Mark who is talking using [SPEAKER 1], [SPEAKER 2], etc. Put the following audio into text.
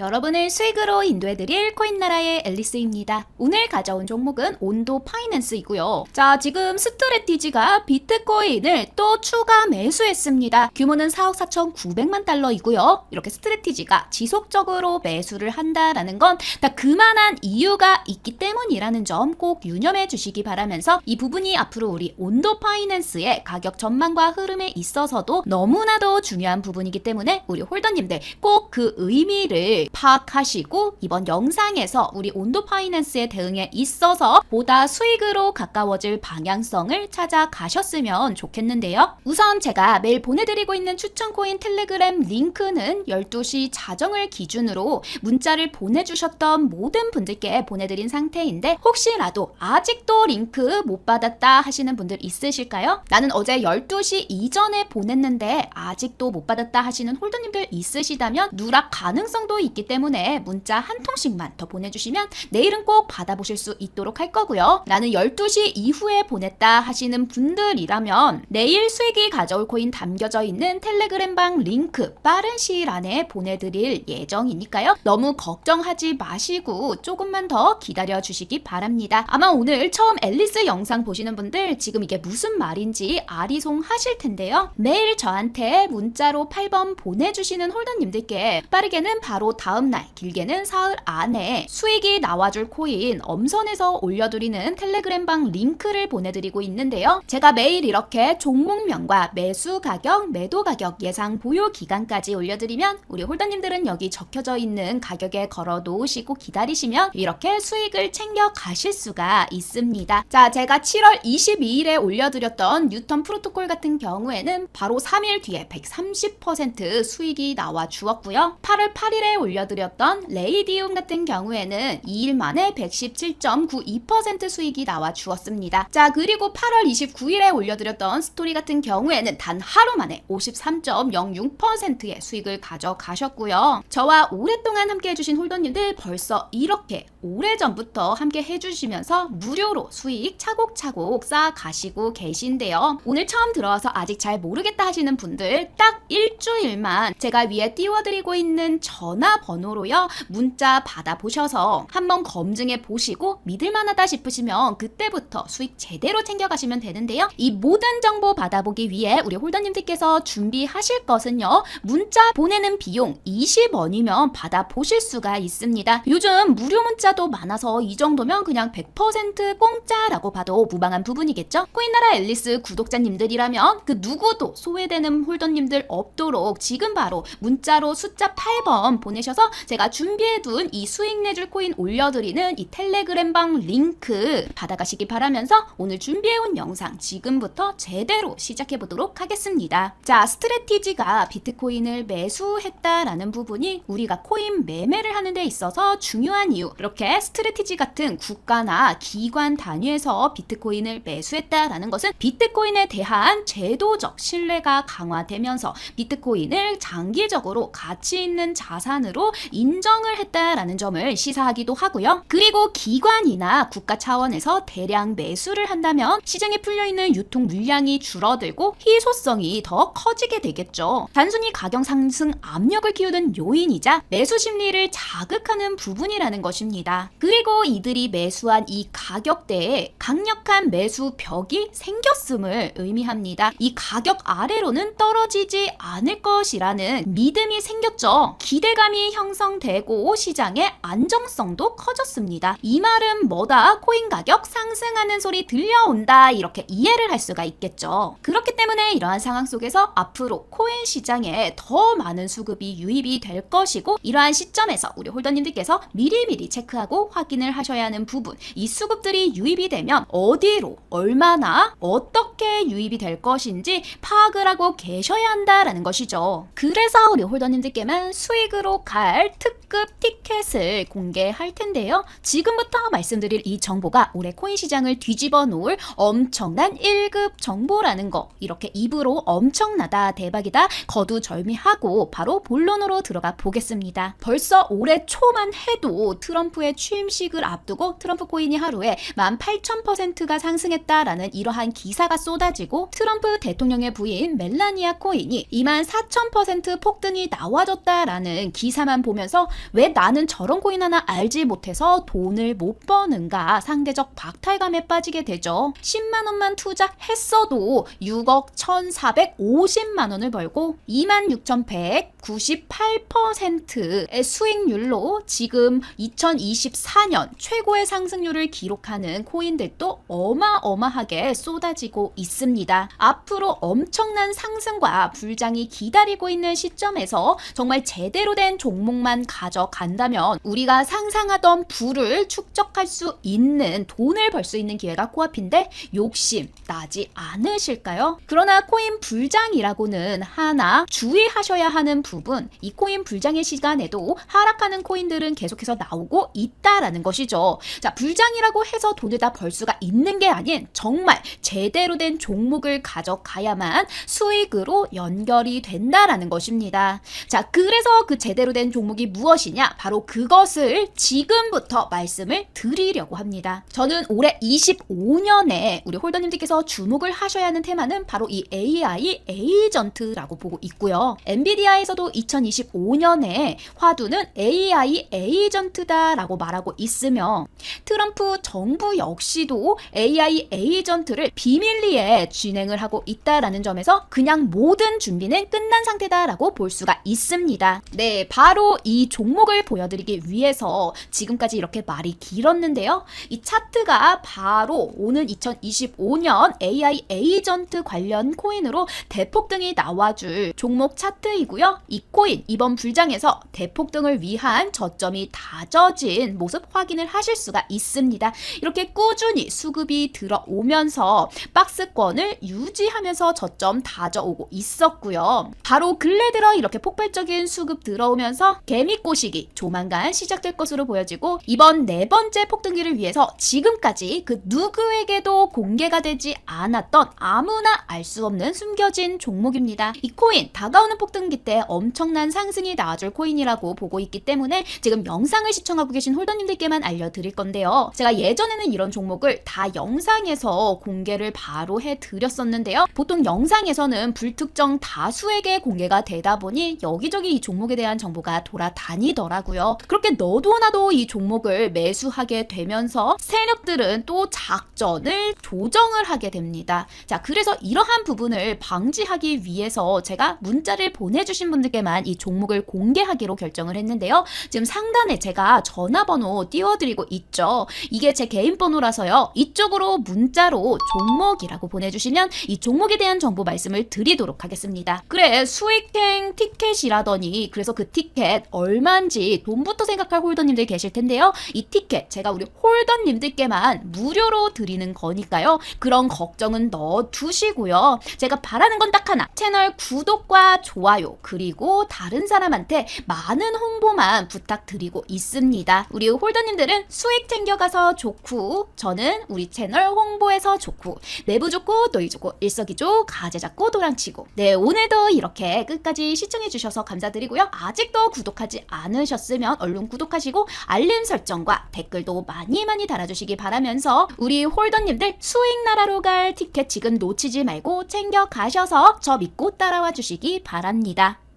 [SPEAKER 1] 여러분을 수익으로 인도해드릴 코인나라의 앨리스입니다. 오늘 가져온 종목은 온도 파이낸스이고요. 자, 지금 스트레티지가 비트코인을 또 추가 매수했습니다. 규모는 4억 4,900만 달러이고요. 이렇게 스트레티지가 지속적으로 매수를 한다라는 건 다 그만한 이유가 있기 때문이라는 점 꼭 유념해 주시기 바라면서 이 부분이 앞으로 우리 온도 파이낸스의 가격 전망과 흐름에 있어서도 너무나도 중요한 부분이기 때문에 우리 홀더님들 꼭 그 의미를 파악하시고 이번 영상에서 우리 온도 파이낸스의 대응에 있어서 보다 수익으로 가까워질 방향성을 찾아가셨으면 좋겠는데요. 우선 제가 매일 보내드리고 있는 추천 코인 텔레그램 링크는 12시 자정을 기준으로 문자를 보내주셨던 모든 분들께 보내드린 상태인데 혹시라도 아직도 링크 못 받았다 하시는 분들 있으실까요? 나는 어제 12시 이전에 보냈는데 아직도 못 받았다 하시는 홀더님들 있으시다면 누락 가능성도 있기 때문에 문자 한 통씩만 더 보내주시면 내일은 꼭 받아보실 수 있도록 할 거고요. 나는 12시 이후에 보냈다 하시는 분들이라면 내일 수익이 가져올 코인 담겨져 있는 텔레그램방 링크 빠른 시일 안에 보내드릴 예정이니까요. 너무 걱정하지 마시고 조금만 더 기다려 주시기 바랍니다. 아마 오늘 처음 앨리스 영상 보시는 분들 지금 이게 무슨 말인지 아리송 하실 텐데요. 매일 저한테 문자로 8번 보내주시는 홀더님들께 빠르게는 바로 다음날, 길게는 사흘 안에 수익이 나와줄 코인 엄선해서 올려드리는 텔레그램방 링크를 보내드리고 있는데요. 제가 매일 이렇게 종목명과 매수 가격, 매도 가격, 예상 보유 기간까지 올려드리면 우리 홀더님들은 여기 적혀져 있는 가격에 걸어 놓으시고 기다리시면 이렇게 수익을 챙겨 가실 수가 있습니다. 자, 제가 7월 22일에 올려드렸던 뉴턴 프로토콜 같은 경우에는 바로 3일 뒤에 130% 수익이 나와 주었고요. 8월 8일에 올려 드렸던 레이디움 같은 경우에는 2일 만에 117.92% 수익이 나와 주었습니다. 자, 그리고 8월 29일에 올려드렸던 스토리 같은 경우에는 단 하루 만에 53.06%의 수익을 가져가셨고요. 저와 오랫동안 함께 해주신 홀더님들 벌써 이렇게 오래전부터 함께 해주시면서 무료로 수익 차곡차곡 쌓아가시고 계신데요. 오늘 처음 들어와서 아직 잘 모르겠다 하시는 분들 딱 일주일만 제가 위에 띄워드리고 있는 전화 번호로요. 문자 받아보셔서 한번 검증해 보시고 믿을만하다 싶으시면 그때부터 수익 제대로 챙겨가시면 되는데요. 이 모든 정보 받아보기 위해 우리 홀더님들께서 준비하실 것은요. 문자 보내는 비용 20원이면 받아보실 수가 있습니다. 요즘 무료 문자도 많아서 이 정도면 그냥 100% 공짜라고 봐도 무방한 부분이겠죠? 코인나라 앨리스 구독자님들이라면 그 누구도 소외되는 홀더님들 없도록 지금 바로 문자로 숫자 8번 보내셔 서 제가 준비해둔 이 수익 내줄 코인 올려드리는 이 텔레그램방 링크 받아가시기 바라면서 오늘 준비해온 영상 지금부터 제대로 시작해보도록 하겠습니다. 자, 스트레티지가 비트코인을 매수했다라는 부분이 우리가 코인 매매를 하는 데 있어서 중요한 이유. 이렇게 스트레티지 같은 국가나 기관 단위에서 비트코인을 매수했다라는 것은 비트코인에 대한 제도적 신뢰가 강화되면서 비트코인을 장기적으로 가치 있는 자산으로 인정을 했다라는 점을 시사하기도 하고요. 그리고 기관이나 국가 차원에서 대량 매수를 한다면 시장에 풀려 있는 유통 물량이 줄어들고 희소성이 더 커지게 되겠죠. 단순히 가격 상승 압력을 키우는 요인이자 매수 심리를 자극하는 부분이라는 것입니다. 그리고 이들이 매수한 이 가격대에 강력한 매수 벽이 생겼음을 의미합니다. 이 가격 아래로는 떨어지지 않을 것이라는 믿음이 생겼죠. 기대감이 형성되고 시장의 안정성도 커졌습니다. 이 말은 뭐다? 코인 가격 상승하는 소리 들려온다. 이렇게 이해를 할 수가 있겠죠. 그렇기 때문에 이러한 상황 속에서 앞으로 코인 시장에 더 많은 수급이 유입이 될 것이고 이러한 시점에서 우리 홀더님들께서 미리미리 체크하고 확인을 하셔야 하는 부분 이 수급들이 유입이 되면 어디로 얼마나 어떻게 유입이 될 것인지 파악을 하고 계셔야 한다라는 것이죠. 그래서 우리 홀더님들께만 수익으로 갈특 급 티켓을 공개할 텐데요. 지금부터 말씀드릴 이 정보가 올해 코인 시장을 뒤집어 놓을 엄청난 1급 정보라는 거. 이렇게 입으로 엄청나다, 대박이다, 거두절미하고 바로 본론으로 들어가 보겠습니다. 벌써 올해 초만 해도 트럼프의 취임식을 앞두고 트럼프 코인이 하루에 18,000%가 상승했다라는 이러한 기사가 쏟아지고 트럼프 대통령의 부인 멜라니아 코인이 24,000% 폭등이 나와졌다라는 기사만 보면서 왜 나는 저런 코인 하나 알지 못해서 돈을 못 버는가 상대적 박탈감에 빠지게 되죠. 10만 원만 투자했어도 6억 1,450만 원을 벌고 26,198%의 수익률로 지금 2024년 최고의 상승률을 기록하는 코인들도 어마어마하게 쏟아지고 있습니다. 앞으로 엄청난 상승과 불장이 기다리고 있는 시점에서 정말 제대로 된 종목만 가 져간다면 우리가 상상하던 부를 축적할 수 있는 돈을 벌 수 있는 기회가 코앞인데 욕심 나지 않으실까요? 그러나 코인 불장이라고는 하나 주의하셔야 하는 부분 이 코인 불장의 시간에도 하락하는 코인들은 계속해서 나오고 있다라는 것이죠. 자, 불장이라고 해서 돈을 다 벌 수가 있는 게 아닌 정말 제대로 된 종목을 가져가야만 수익으로 연결이 된다라는 것입니다. 자, 그래서 그 제대로 된 종목이 무엇이 냐? 바로 그것을 지금부터 말씀을 드리려고 합니다. 저는 올해 25년에 우리 홀더님들께서 주목을 하셔야 하는 테마는 바로 이 AI 에이전트라고 보고 있고요. 엔비디아에서도 2025년에 화두는 AI 에이전트다라고 말하고 있으며 트럼프 정부 역시도 AI 에이전트를 비밀리에 진행을 하고 있다라는 점에서 그냥 모든 준비는 끝난 상태다라고 볼 수가 있습니다. 네, 바로 이 종 목을 보여드리기 위해서 지금까지 이렇게 말이 길었는데요. 이 차트가 바로 오는 2025년 AI 에이전트 관련 코인으로 대폭등이 나와줄 종목 차트이고요. 이 코인 이번 불장에서 대폭등을 위한 저점이 다져진 모습 확인을 하실 수가 있습니다. 이렇게 꾸준히 수급이 들어오면서 박스권을 유지하면서 저점 다져오고 있었고요. 바로 근래 들어 이렇게 폭발적인 수급 들어오면서 개미 꼬시기 조만간 시작될 것으로 보여지고 이번 네 번째 폭등기를 위해서 지금까지 그 누구에게도 공개가 되지 않았던 아무나 알 수 없는 숨겨진 종목입니다. 이 코인 다가오는 폭등기 때 엄청난 상승이 나와줄 코인이라고 보고 있기 때문에 지금 영상을 시청하고 계신 홀더님들께만 알려드릴 건데요. 제가 예전에는 이런 종목을 다 영상에서 공개를 바로 해드렸었는데요. 보통 영상에서는 불특정 다수에게 공개가 되다 보니 여기저기 이 종목에 대한 정보가 돌아다니 더라고요. 그렇게 너도 나도 이 종목을 매수하게 되면서 세력들은 또 작전을 조정을 하게 됩니다. 자, 그래서 이러한 부분을 방지하기 위해서 제가 문자를 보내주신 분들께만 이 종목을 공개하기로 결정을 했는데요. 지금 상단에 제가 전화번호 띄워드리고 있죠. 이게 제 개인 번호라서요. 이쪽으로 문자로 종목이라고 보내주시면 이 종목에 대한 정보 말씀을 드리도록 하겠습니다. 그래, 수익행 티켓이라더니 그래서 그 티켓 얼마 인지 돈부터 생각할 홀더님들 계실 텐데요. 이 티켓 제가 우리 홀더님들께만 무료로 드리는 거니까요. 그런 걱정은 넣어 두시고요. 제가 바라는 건 딱 하나. 채널 구독과 좋아요 그리고 다른 사람한테 많은 홍보만 부탁드리고 있습니다. 우리 홀더님들은 수익 챙겨가서 좋고 저는 우리 채널 홍보해서 좋고 내부 좋고 너희 좋고 일석이조 가재 잡고 도랑치고 네 오늘도 이렇게 끝까지 시청해주셔서 감사드리고요. 아직도 구독하지 않으셨으면 얼른 구독하시고 알림 설정과 댓글도 많이 많이 달아주시기 바라면서 우리 홀더님들 수익 나라로 갈 티켓 지금 놓치지 말고 챙겨 가셔서 저 믿고 따라와 주시기 바랍니다.